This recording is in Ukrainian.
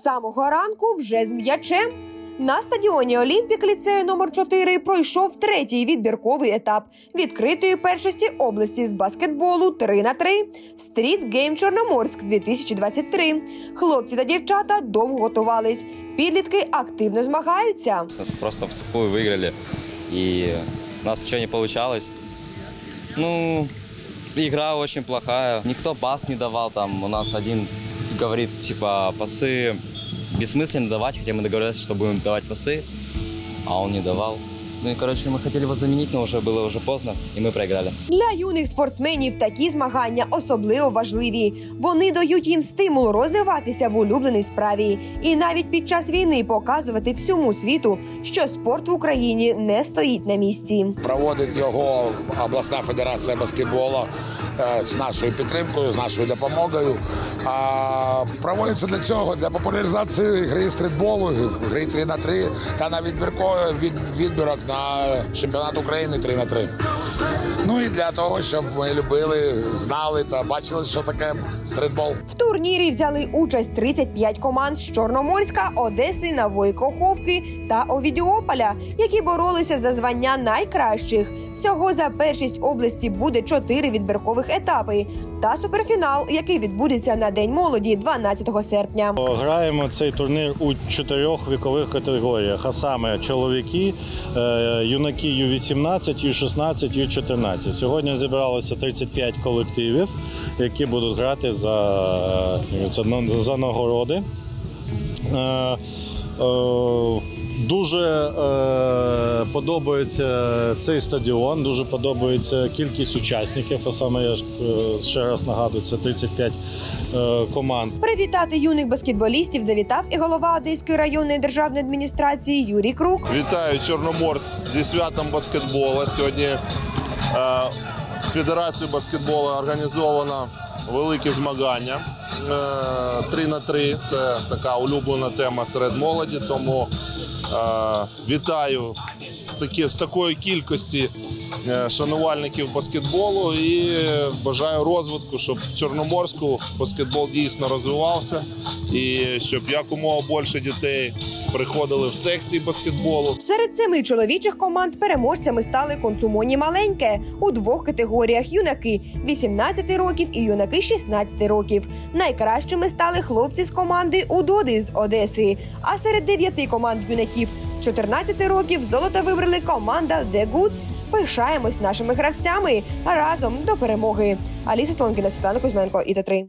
З самого ранку вже з м'ячем. На стадіоні Олімпік ліцею номер 4 пройшов третій відбірковий етап відкритої першості області з баскетболу 3 на 3 Стріт Гейм Чорноморськ 2023. Хлопці та дівчата довго готувались. Підлітки активно змагаються. Просто в сухую выиграли, и у нас ничего не получалось. Ну, игра очень плохая. Никто пас не давал, там у нас один говорит, типа, пасы бессмысленно давать, хотя мы договорились, что будем давать пасы, а он не давал. Ну и, короче, мы хотели его заменить, но уже было уже поздно, и мы проиграли. Для юних спортсменів такі змагання особливо важливі. Вони дають їм стимул розвиватися в улюбленій справі і навіть під час війни показувати всьому світу, що спорт в Україні не стоїть на місці. Проводить його обласна федерація баскетболу е, з нашою підтримкою, з нашою допомогою. А проводиться для цього для популяризації гри стрітболу, гри 3 на 3 та на відбірковий від, відбірок на чемпіонат України 3 на 3 Ну і для того, щоб ми любили, знали та бачили, що таке стрітбол. В турнірі взяли участь 35 команд з Чорноморська, Одеси, Нової Каховки та Овідіополя, які боролися за звання найкращих. Всього за першість області буде чотири відбіркових етапи та суперфінал, який відбудеться на День молоді 12 серпня. Граємо цей турнір у чотирьох вікових категоріях, а саме чоловіки, е, юнаки Ю-18, Ю-16, Ю-14. Сьогодні зібралося 35 колективів, які будуть грати за, е, за, за нагороди. Е, Дуже е, подобається цей стадіон, дуже подобається кількість учасників. А саме я ж е, ще раз нагадую, це 35 е, команд. Привітати юних баскетболістів завітав і голова Одеської районної державної адміністрації Юрій Крук. Вітаю Чорноморськ зі святом баскетболу. Сьогодні Федерацією баскетболу організовано великі змагання. Е, 3 на 3 це така улюблена тема серед молоді. Тому е, вітаю з, такі, з такої кількості е, шанувальників баскетболу і бажаю розвитку, щоб в Чорноморську баскетбол дійсно розвивався і щоб якомога більше дітей приходили в секції баскетболу. Серед семи чоловічих команд переможцями стали консумоні маленьке у двох категоріях: юнаки 18 років і юнаки 16 років. Найкращими стали хлопці з команди Удоди з Одеси. А серед дев'яти команд юнаків 14 років золото вибрали команда The Goods. Пишаємось нашими гравцями разом до перемоги. Аліса Слонкіна, Світлана Кузьменко, ІТ3.